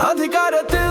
അധികാരത്തിൽ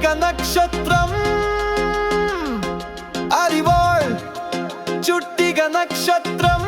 కృత్తిక నక్షత్రం అరివాళ్ చుట్టిక నక్షత్రం